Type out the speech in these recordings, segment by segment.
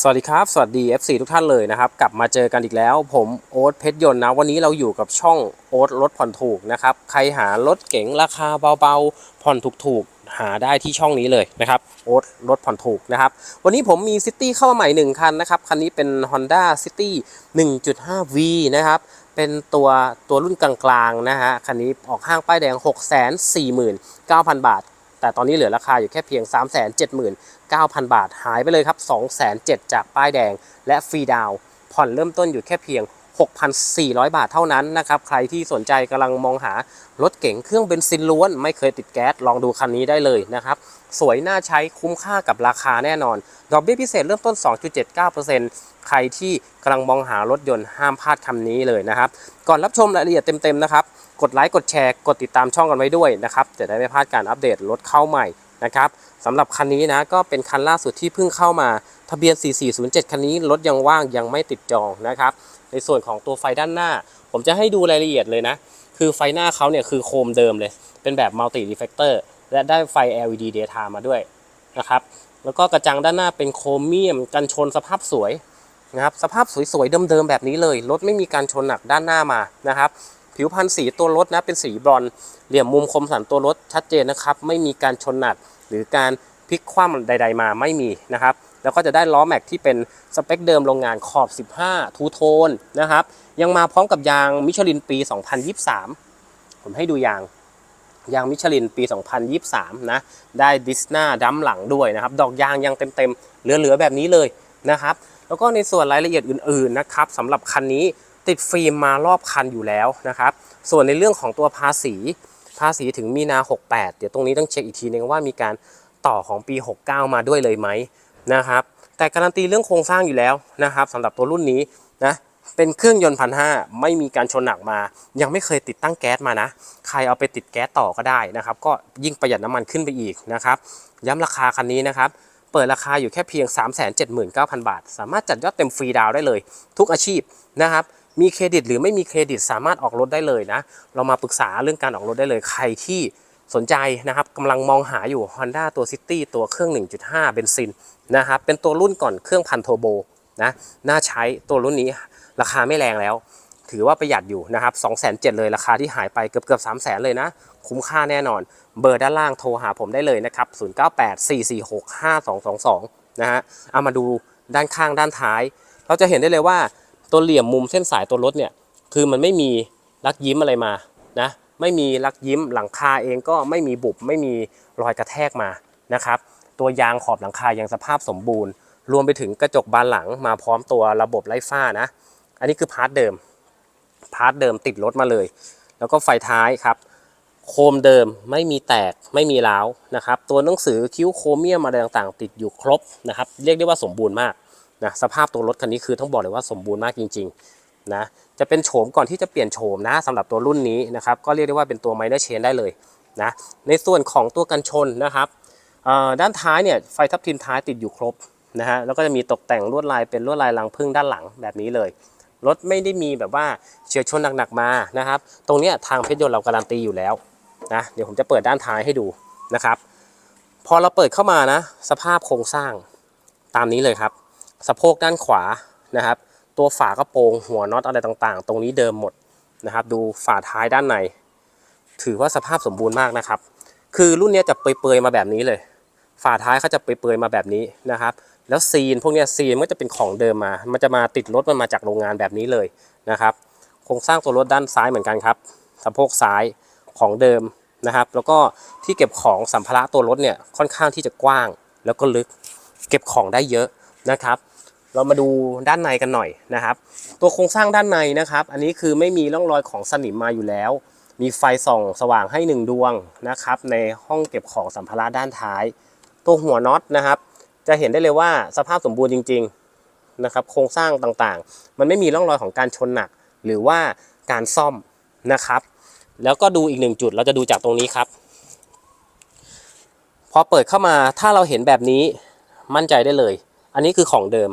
สวัสดีครับ สวัสดี FC ทุกท่านเลยนะครับ กลับมาเจอกันอีกแล้ว ผมโอ๊ตเพชรยนต์นะ วันนี้เราอยู่กับช่องโอ๊ตรถผ่อนถูกนะครับ ใครหารถเก๋งราคาเบาๆ ผ่อนถูกๆ หาได้ที่ช่องนี้เลยนะครับโอ๊ตรถผ่อนถูกนะครับ วันนี้ผมมีซิตี้เข้ามาใหม่ 1 คันนะครับ คันนี้เป็น Honda City 1.5V นะครับ เป็นตัวตัวรุ่นกลางๆนะฮะ คันนี้ออกห้างป้ายแดง 649,000 บาท แต่ตอนนี้เหลือราคาอยู่แค่เพียง 379,000 บาท หายไปเลยครับ207,000จากป้ายแดง และฟรีดาวน์ผ่อนเริ่มต้นอยู่แค่เพียง 6,400 บาทเท่านั้นนะครับ ใครที่สนใจกำลังมองหารถเก๋งเครื่องเบนซินล้วน ไม่เคยติดแก๊ส ลองดูคันนี้ได้เลยนะครับ สวยน่าใช้คุ้มค่ากับราคาแน่นอน ดอกเบี้ยพิเศษเริ่มต้น 2.79%ใครที่กำลังมองหารถยนต์ห้ามพลาดคำนี้เลยนะครับ ก่อนรับชมรายละเอียดเต็มๆนะครับ กดไลค์กดแชร์กดติดตามช่องกันไว้ด้วยนะครับจะได้ไม่พลาดการอัปเดตรถเข้าใหม่นะครับสำหรับคันนี้นะก็เป็นคันล่าสุดที่เพิ่งเข้ามาทะเบียน 4407 คันนี้รถยังว่างยังไม่ติดจองนะครับ ในส่วนของตัวไฟด้านหน้า ผมจะให้ดูรายละเอียดเลยนะ คือไฟหน้าเขาเนี่ยคือโคมเดิมเลย เป็นแบบมัลติ r ีเฟกเตอร์และได้ไฟ LED daytime มาด้วยนะครับ แล้วก็กระจังด้านหน้าเป็นโครเมียม กันชนสภาพสวยนะครับ สภาพสวยๆเดิมๆแบบนี้เลย รถไม่มีการชนหนักด้านหน้ามานะครับ ผิวพันธุ์สีตัวรถนะเป็นสีบรอนเหลี่ยมมุมคมสันตัวรถชัดเจนนะครับ ไม่มีการชนหนักหรือการพลิกคว่ำใด ๆ มาไม่มีนะครับ แล้วก็จะได้ล้อแม็กที่เป็นสเปคเดิมโรงงานขอบ 15 ทูโทนนะครับ ยังมาพร้อมกับยางมิชลินปี 2023 ผมให้ดูยางยางมิชลินปี 2023 นะ ได้ดิสนาดัมหลังด้วยนะครับ ดอกยางยังเต็มๆ เหลือๆ แบบนี้เลยนะครับ แล้วก็ในส่วนรายละเอียดอื่นๆ นะครับสำหรับคันนี้ ติดฟิล์มมารอบคันอยู่แล้วนะครับ ส่วนในเรื่องของตัวภาษีภาษีถึงมีนา 68 เดี๋ยวตรงนี้ต้องเช็คอีกทีนึงว่ามีการต่อของปี 69 มาด้วยเลยไหมนะครับ แต่การันตีเรื่องโครงสร้างอยู่แล้วนะครับสำหรับตัวรุ่นนี้นะเป็นเครื่องยนต์พันห้าไม่มีการชนหนักมา ยังไม่เคยติดตั้งแก๊สมานะ ใครเอาไปติดแก๊สต่อก็ได้นะครับ ก็ยิ่งประหยัดน้ำมันขึ้นไปอีกนะครับ ย้ำราคาคันนี้นะครับ เปิดราคาอยู่แค่เพียง 379,000 บาท สามารถจัดยอดเต็มฟรีดาวได้เลย ทุกอาชีพนะครับ มีเครดิตหรือไม่มีเครดิตสามารถออกรถได้เลยนะ เรามาปรึกษาเรื่องการออกรถได้เลยใครที่สนใจนะครับกำลังมองหาอยู่ Honda ตัว City ตัวเครื่อง 1.5 เบนซินนะครับเป็นตัวรุ่นก่อนเครื่องพันโทโบนะน่าใช้ตัวรุ่นนี้ราคาไม่แรงแล้ว ถือว่าประหยัดอยู่นะครับ2 7 0 0 0เลยราคาที่หายไปเกือบเกือบ3 0 0 0 0 0 เลยนะ คุ้มค่าแน่นอน เบอร์ด้านล่างโทรหาผมได้เลยนะครับ0984465222นะฮะเอามาดูด้านข้างด้านท้าย เราจะเห็นได้เลยว่า ตัวเหลี่ยมมุมเส้นสายตัวรถเนี่ยคือมันไม่มีลักยิ้มอะไรมานะไม่มีลักยิ้มหลังคาเองก็ไม่มีบุบไม่มีรอยกระแทกมานะครับตัวยางขอบหลังคายังสภาพสมบูรณ์ รวมไปถึงกระจกบานหลังมาพร้อมตัวระบบไล่ฟ้านะ อันนี้คือพาร์ทเดิมพาร์ทเดิมติดรถมาเลย แล้วก็ไฟท้ายครับ โคมเดิมไม่มีแตกไม่มีร้าวนะครับ ตัวหนังสือคิ้วโครเมียมอะไรต่างๆ ติดอยู่ครบนะครับ เรียกได้ว่าสมบูรณ์มาก นะสภาพตัวรถคันนี้คือต้องบอกเลยว่าสมบูรณ์มากจริงๆนะจะเป็นโฉมก่อนที่จะเปลี่ยนโฉมนะสำหรับตัวรุ่นนี้นะครับก็เรียกได้ว่าเป็นตัวไมเนอร์เชนได้เลยนะในส่วนของตัวกันชนนะครับด้านท้ายเนี่ยไฟทับทิมท้ายติดอยู่ครบนะฮะแล้วก็จะมีตกแต่งลวดลายเป็นลวดลายรังผึ้งด้านหลังแบบนี้เลยรถไม่ได้มีแบบว่าเฉียวชนหนักๆมานะครับ ตรงนี้ทางเพชรยนต์เราการันตีอยู่แล้วนะเดี๋ยวผมจะเปิดด้านท้ายให้ดูนะครับ พอเราเปิดเข้ามานะ สภาพโครงสร้างตามนี้เลยครับ สะโพกด้านขวานะครับ ตัวฝากระโปรงหัวน็อตอะไรต่างๆ ตรงนี้เดิมหมดนะครับ ดูฝาท้ายด้านใน ถือว่าสภาพสมบูรณ์มากนะครับ คือรุ่นนี้จะเปื่อยๆมาแบบนี้เลย ฝาท้ายเขาจะเปื่อยๆมาแบบนี้นะครับ แล้วซีนพวกนี้ซีนมันก็จะเป็นของเดิมมา มันจะมาติดรถมันมาจากโรงงานแบบนี้เลยนะครับ โครงสร้างตัวรถด้านซ้ายเหมือนกันครับสะโพกซ้ายของเดิมนะครับ แล้วก็ที่เก็บของสัมภาระตัวรถเนี่ยค่อนข้างที่จะกว้างแล้วก็ลึก เก็บของได้เยอะ นะครับ เรามาดูด้านในกันหน่อยนะครับ ตัวโครงสร้างด้านในนะครับ อันนี้คือไม่มีร่องรอยของสนิมมาอยู่แล้ว มีไฟส่องสว่างให้หนึ่งดวงนะครับ ในห้องเก็บของสัมภาระด้านท้าย ตัวหัวน็อตนะครับ จะเห็นได้เลยว่าสภาพสมบูรณ์จริง ๆนะครับ โครงสร้างต่างๆ มันไม่มีร่องรอยของการชนหนัก หรือว่าการซ่อมนะครับ แล้วก็ดูอีกหนึ่งจุดเราจะดูจากตรงนี้ครับพอเปิดเข้ามาถ้าเราเห็นแบบนี้มั่นใจได้เลย อันนี้คือของเดิม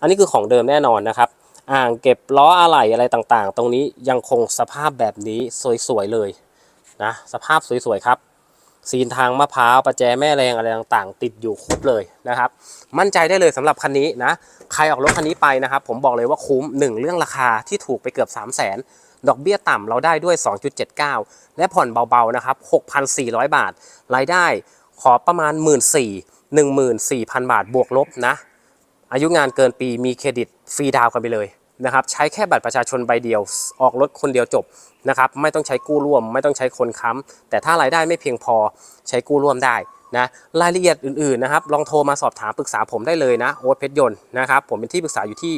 อันนี้คือของเดิมแน่นอนนะครับ อ่างเก็บล้ออะไหล่อะไรต่างๆ ตรงนี้ยังคงสภาพแบบนี้สวยๆเลยนะสภาพสวยๆครับซีนทางมะพร้าวประแจแม่แรงอะไรต่างๆ ติดอยู่ครบเลยนะครับ มั่นใจได้เลยสำหรับคันนี้นะ ใครออกรถคันนี้ไปนะครับ ผมบอกเลยว่าคุ้ม 1 เรื่องราคาที่ถูกไปเกือบ 3 0 0 0 0นดอกเบี้ยต่ำเราได้ด้วย 2.79 และผ่อนเบาๆนะครับ 6,400 บาท รายได้ขอประมาณ 1 4 0 0 0 14,000 บาทบวกลบนะ อายุงานเกินปีมีเครดิตฟรีดาวกันไปเลยนะครับใช้แค่บัตรประชาชนใบเดียว ออกรถคนเดียวจบนะครับไม่ต้องใช้กู้ร่วม ไม่ต้องใช้คนค้ำแต่ถ้ารายได้ไม่เพียงพอใช้กู้ร่วมได้นะรายละเอียดอื่นๆนะครับลองโทรมาสอบถามปรึกษาผมได้เลยนะโอ๊ตเพชรยนต์นะครับผมเป็นที่ปรึกษาอยู่ที่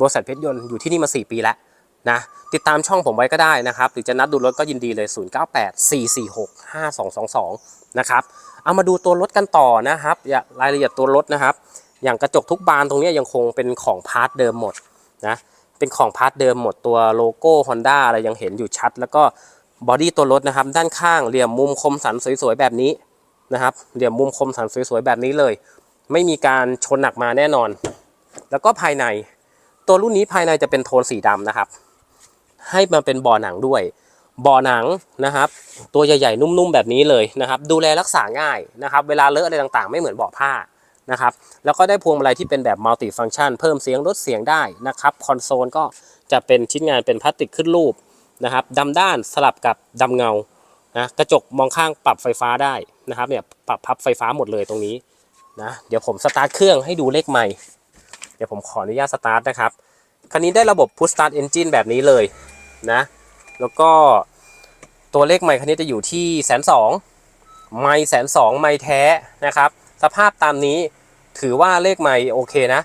บริษัทเพชรยนต์อยู่ที่นี่มา 4 ปีแล้วนะติดตามช่องผมไว้ก็ได้นะครับ หรือจะนัดดูรถก็ยินดีเลย 0984465222 นะครับเอามาดูตัวรถกันต่อนะครับอย่ารายละเอียดตัวรถนะครับ อย่างกระจกทุกบานตรงนี้ยังคงเป็นของพาร์ทเดิมหมดนะเป็นของพาร์ทเดิมหมดตัวโลโก้ Honda อะไรยังเห็นอยู่ชัด แล้วก็บอดี้ตัวรถนะครับ ด้านข้างเหลี่ยมมุมคมสันสวยๆแบบนี้นะครับเหลี่ยมมุมคมสันสวยๆแบบนี้เลย ไม่มีการชนหนักมาแน่นอน แล้วก็ภายในตัวรุ่นนี้ภายในจะเป็นโทนสีดำนะครับ ให้มาเป็นบ่อหนังด้วยบ่อหนังนะครับ ตัวใหญ่ๆนุ่มๆแบบนี้เลยนะครับ ดูแลรักษาง่ายนะครับ เวลาเลอะอะไรต่างๆ ไม่เหมือนเบาะผ้า นะครับแล้วก็ได้พวงมาลัยที่เป็นแบบมัลติฟัง c t ชันเพิ่มเสียงลดเสียงได้นะครับคอนโซลก็จะเป็นชิ้นงานเป็นพลาสติกขึ้นรูปนะครับดำด้านสลับกับดำเงานะกระจกมองข้างปรับไฟฟ้าได้นะครับเนี่ยปรับพับไฟฟ้าหมดเลยตรงนี้นะเดี๋ยวผมสตาร์ทเครื่องให้ดูเลขใหม่ เดี๋ยวผมขออนุญาตสตาร์ทนะครับคันนี้ได้ระบบ Push Start Engine แบบนี้เลยนะแล้วก็ตัวเลขใหม่คันนี้จะอยู่ที่แสนสองไม่แสนสองไม่แท้นะครับ สภาพตามนี้ถือว่าเลขใหม่โอเคนะ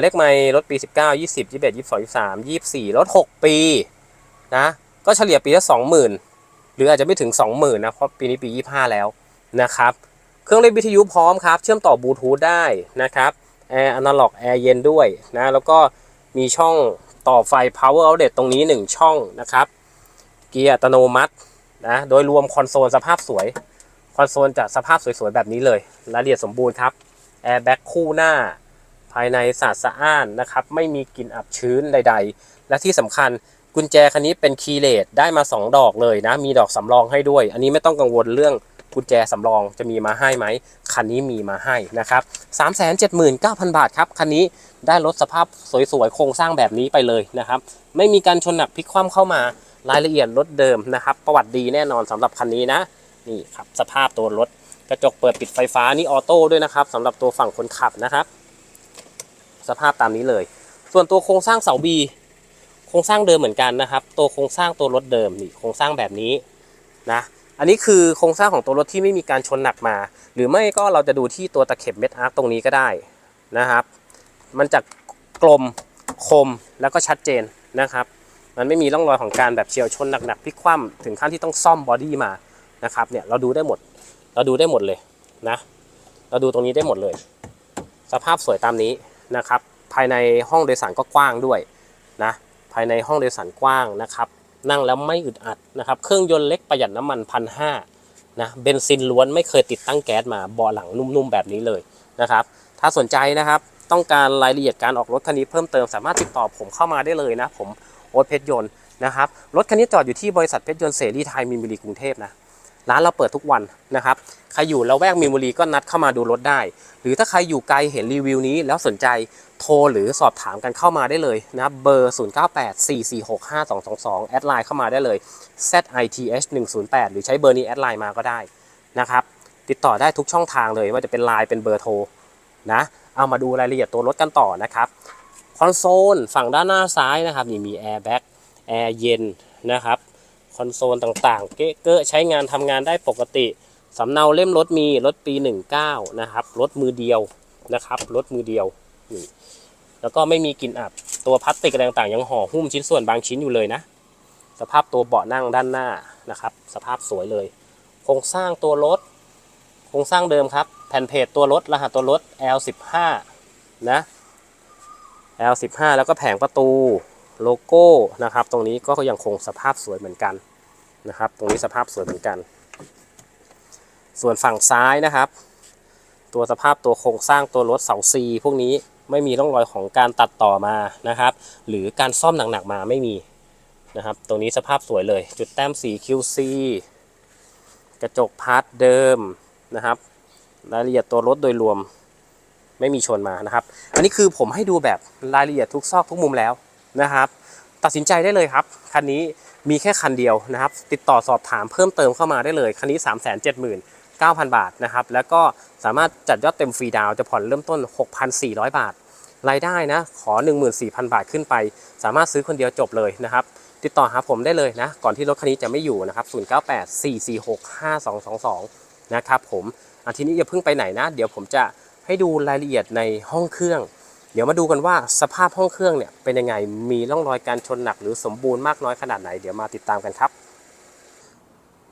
เลขใหม่รถปี 19 20 21 22 23 24 รถ 6 ปีนะก็เฉลี่ยปีละ20,000 หรืออาจจะไม่ถึง 20,000นะเพราะปีนี้ปี 25 แล้วนะครับ เครื่องเล่นวิทยุพร้อมครับ เชื่อมต่อบลูทูธได้นะครับแอร์อนาล็อกแอร์เย็นด้วยนะแล้วก็มีช่องต่อไฟ power outlet ตรงนี้ 1 ช่องนะครับ เกียร์อัตโนมัตินะโดยรวมคอนโซลสภาพสวย คอนโซลจะสภาพสวยๆ แบบนี้เลยรายละเอียดสมบูรณ์ครับแอร์แบ็กคู่หน้า ภายในสะอาดสะอ้านนะครับ ไม่มีกลิ่นอับชื้นใด ๆ และที่สำคัญกุญแจคันนี้เป็นคีย์เลสได้มา 2 ดอกเลยนะ มีดอกสำรองให้ด้วย อันนี้ไม่ต้องกังวลเรื่องกุญแจสำรองจะมีมาให้ไหม คันนี้มีมาให้นะครับ 379,000 บาทครับ คันนี้ได้รถสภาพสวยๆ โครงสร้างแบบนี้ไปเลยนะครับ ไม่มีการชนหนักพลิกคว่ำเข้ามารายละเอียดรถเดิมนะครับ ประวัติดีแน่นอนสำหรับคันนี้นะ นี่ครับสภาพตัวรถกระจกเปิดปิดไฟฟ้านี่ออโต้ด้วยนะครับสำหรับตัวฝั่งคนขับนะครับ สภาพตามนี้เลย ส่วนตัวโครงสร้างเสาบีโครงสร้างเดิมเหมือนกันนะครับ ตัวโครงสร้างตัวรถเดิมนี่โครงสร้างแบบนี้นะอันนี้คือโครงสร้างของตัวรถที่ไม่มีการชนหนักมา หรือไม่ก็เราจะดูที่ตัวตะเข็บเม็ดอาร์คตรงนี้ก็ได้นะครับ มันจะกลมคมแล้วก็ชัดเจนนะครับ มันไม่มีร่องรอยของการแบบเฉียวชนหนักๆพลิกคว่ำถึงขั้นที่ต้องซ่อมบอดี้มา นะครับเนี่ยเราดูได้หมด เราดูได้หมดเลยนะ เราดูตรงนี้ได้หมดเลย สภาพสวยตามนี้นะครับ ภายในห้องโดยสารก็กว้างด้วยนะ ภายในห้องโดยสารกว้างนะครับ นั่งแล้วไม่อึดอัดนะครับ เครื่องยนต์เล็กประหยัดน้ำมันพันห้านะเบนซินล้วนไม่เคยติดตั้งแก๊สมาเบาะหลังนุ่มๆแบบนี้เลยนะครับ ถ้าสนใจนะครับต้องการรายละเอียดการออกรถคันนี้เพิ่มเติมสามารถติดต่อผมเข้ามาได้เลยนะ ผมโอ๊ตเพชรยนต์นะครับรถคันนี้จอดอยู่ที่บริษัทเพชรยนต์เสรีไทยมีนบุรีกรุงเทพนะ ร้านเราเปิดทุกวันนะครับใครอยู่ละแวกมีนบุรีก็นัดเข้ามาดูรถได้ หรือถ้าใครอยู่ไกลเห็นรีวิวนี้แล้วสนใจโทรหรือสอบถามกันเข้ามาได้เลยนะเบอร์ 0984465222 แอดไลน์เข้ามาได้เลย zith 108 หรือใช้เบอร์นี้แอดไลน์มาก็ได้นะครับติดต่อได้ทุกช่องทางเลยว่าจะเป็นไลน์เป็นเบอร์โทรนะเอามาดูรายละเอียดตัวรถกันต่อนะครับคอนโซลฝั่งด้านหน้าซ้ายนะครับนี่มีแอร์แบ็กแอร์เย็นนะครับ คอนโซลต่างๆ เก๊ะเกอะใช้งานทำงานได้ปกติสำเนาเล่มรถมีรถปี 19 นะครับรถมือเดียวนะครับรถมือเดียวนี่แล้วก็ไม่มีกลิ่นอับตัวพลาสติกอะไรต่างๆ ยังห่อหุ้มชิ้นส่วนบางชิ้นอยู่เลยนะ สภาพตัวเบาะนั่งด้านหน้านะครับ สภาพสวยเลย โครงสร้างตัวรถ โครงสร้างเดิมครับ แผ่นเพจตัวรถ รหัสตัวรถ L15 นะ L15 แล้วก็แผงประตู โลโก้นะครับ ตรงนี้ก็ยังคงสภาพสวยเหมือนกันนะครับ ตรงนี้สภาพสวยเหมือนกัน ส่วนฝั่งซ้ายนะครับ ตัวสภาพตัวโครงสร้างตัวรถเสาซีพวกนี้ไม่มีร่องรอยของการตัดต่อมานะครับ หรือการซ่อมหนักๆมาไม่มีนะครับ ตรงนี้สภาพสวยเลย จุดแต้มสี QC กระจกพาร์ทเดิมนะครับ รายละเอียดตัวรถโดยรวมไม่มีชนมานะครับ อันนี้คือผมให้ดูแบบรายละเอียดทุกซอกทุกมุมแล้ว นะครับ ตัดสินใจได้เลยครับคันนี้มีแค่คันเดียวนะครับ ติดต่อสอบถามเพิ่มเติมเข้ามาได้เลยคันนี้ 3 7 9 0 0 0 บาทนะครับ แล้วก็สามารถจัดยอดเต็มฟรีดาวจะผ่อนเริ่มต้น 6,400 บาท รายได้นะ ขอ 14,000 บาทขึ้นไป สามารถซื้อคนเดียวจบเลยนะครับ ติดต่อหาผมได้เลยนะ ก่อนที่รถคันนี้จะไม่อยู่นะครับ 0984465222 นะครับผมอาทีนี้อย่าเพิ่งไปไหนนะ เดี๋ยวผมจะให้ดูรายละเอียดในห้องเครื่อง เดี๋ยวมาดูกันว่าสภาพห้องเครื่องเนี่ยเป็นยังไง มีร่องรอยการชนหนักหรือสมบูรณ์มากน้อยขนาดไหน เดี๋ยวมาติดตามกันครับ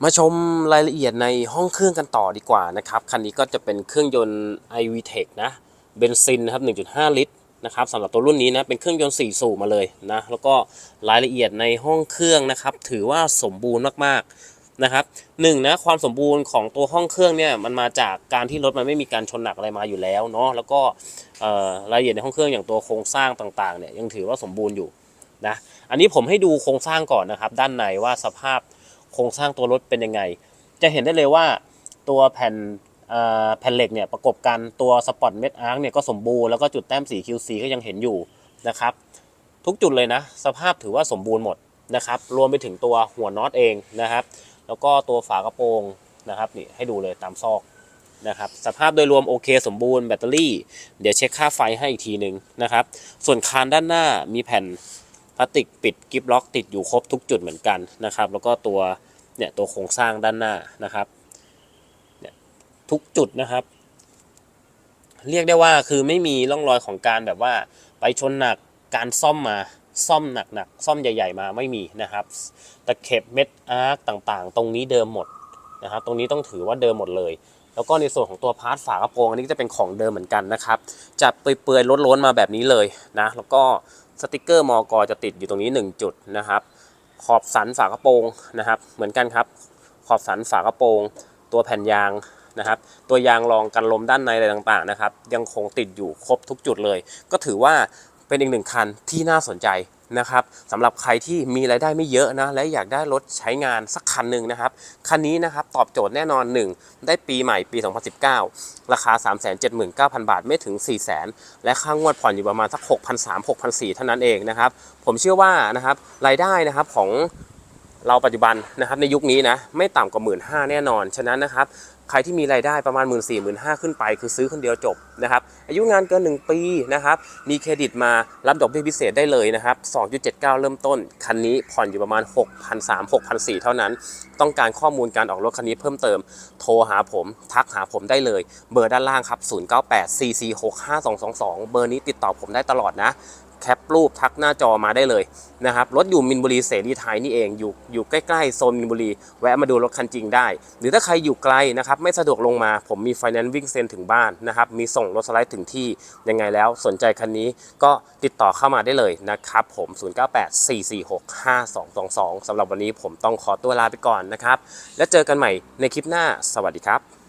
มาชมรายละเอียดในห้องเครื่องกันต่อดีกว่านะครับ คันนี้ก็จะเป็นเครื่องยนต์ iVTEC นะ เบนซินนะครับ 1.5 ลิตรนะครับสำหรับตัวรุ่นนี้นะ เป็นเครื่องยนต์ 4 สูบมาเลยนะ แล้วก็รายละเอียดในห้องเครื่องนะครับ ถือว่าสมบูรณ์มากๆ นะครับหนึ่งนะความสมบูรณ์ของตัวห้องเครื่องเนี่ยมันมาจากการที่รถมันไม่มีการชนหนักอะไรมาอยู่แล้วเนาะแล้วก็รายละเอียดในห้องเครื่องอย่างตัวโครงสร้างต่างๆเนี่ยยังถือว่าสมบูรณ์อยู่นะอันนี้ผมให้ดูโครงสร้างก่อนนะครับ ด้านในว่าสภาพโครงสร้างตัวรถเป็นยังไง จะเห็นได้เลยว่าตัวแผ่นแผ่นเหล็กเนี่ยประกบกันตัวสปอตเม็ดอาร์คเนี่ยก็สมบูรณ์แล้วก็จุดแต้มสี QC ก็ยังเห็นอยู่นะครับทุกจุดเลยนะ สภาพถือว่าสมบูรณ์หมดนะครับรวมไปถึงตัวหัวน็อตเองนะครับ แล้วก็ตัวฝากระโปรงนะครับนี่ให้ดูเลยตามซอกนะครับสภาพโดยรวมโอเคสมบูรณ์แบตเตอรี่ เดี๋ยวเช็คค่าไฟให้อีกทีหนึ่งนะครับ ส่วนคานด้านหน้ามีแผ่นพลาสติกปิดกิฟล็อกติดอยู่ครบทุกจุดเหมือนกันนะครับ แล้วก็ตัวเนี่ยตัวโครงสร้างด้านหน้านะครับเนี่ยทุกจุดนะครับ เรียกได้ว่าคือไม่มีร่องรอยของการแบบว่าไปชนหนักการซ่อมมา ซ่อมหนักๆ ซ่อมใหญ่ ๆ มาไม่มีนะครับตะเข็บเม็ดอาร์คต่างๆ ตรงนี้เดิมหมดนะครับ ตรงนี้ต้องถือว่าเดิมหมดเลย แล้วก็ในส่วนของตัวพาร์ทฝากระโปรงอันนี้ก็จะเป็นของเดิมเหมือนกันนะครับ จะเปื่อยๆล้นๆมาแบบนี้เลยนะ แล้วก็สติกเกอร์มอกจะติดอยู่ตรงนี้ 1 จุดนะครับ ขอบสันฝากระโปรงนะครับ เหมือนกันครับ ขอบสันฝากระโปรง ตัวแผ่นยางนะครับ ตัวยางรองกันลมด้านในอะไรต่างๆนะครับ ยังคงติดอยู่ครบทุกจุดเลย ก็ถือว่า เป็นอีกหนึ่งคันที่น่าสนใจนะครับสำหรับใครที่มีรายได้ไม่เยอะนะและอยากได้รถใช้งานสักคันหนึ่งนะครับ คันนี้นะครับตอบโจทย์แน่นอน 1 ได้ปีใหม่ปี 2019 ราคา 379,000 บาทไม่ถึง 400,000 และค่างวดผ่อนอยู่ประมาณสัก 6,300 6,400 เท่านั้นเองนะครับ ผมเชื่อว่านะครับรายได้นะครับของ เราปัจจุบันนะครับในยุคนี้นะไม่ต่ำกว่า 1 5ื่นแน่นอน ฉะนั้นนะครับใครที่มีรายได้ประมาณ 1 4ื่นสี่หมื่นขึ้นไป คือซื้อคนเดียวจบนะครับอายุงานเกิน 1 ปีนะครับมีเครดิตมารับดอกเบี้ยพิเศษได้เลยนะครับ 2.79 เริ่มต้น คันนี้ผ่อนอยู่ประมาณ 6,300 6,400 เท่านั้น ต้องการข้อมูลการออกรถคันนี้เพิ่มเติม โทรหาผม ทักหาผมได้เลย เบอร์ด้านล่างครับ 0984465222 เบอร์นี้ติดต่อผมได้ตลอดนะ แคปรูปทักหน้าจอมาได้เลยนะครับรถอยู่มินบุรีเสรีไทยนี่เองอยู่อยู่ใกล้ๆโซนมินบุรี แวะมาดูรถคันจริงได้ หรือถ้าใครอยู่ไกลนะครับไม่สะดวกลงมาผมมีไฟแนนซ์วิ่งเซ็นถึงบ้านนะครับมีส่งรถสไลด์ถึงที่ยังไงแล้วสนใจคันนี้ก็ติดต่อเข้ามาได้เลยนะครับผม 0984465222สำหรับวันนี้ผมต้องขอตัวลาไปก่อนนะครับ แล้วเจอกันใหม่ในคลิปหน้าสวัสดีครับ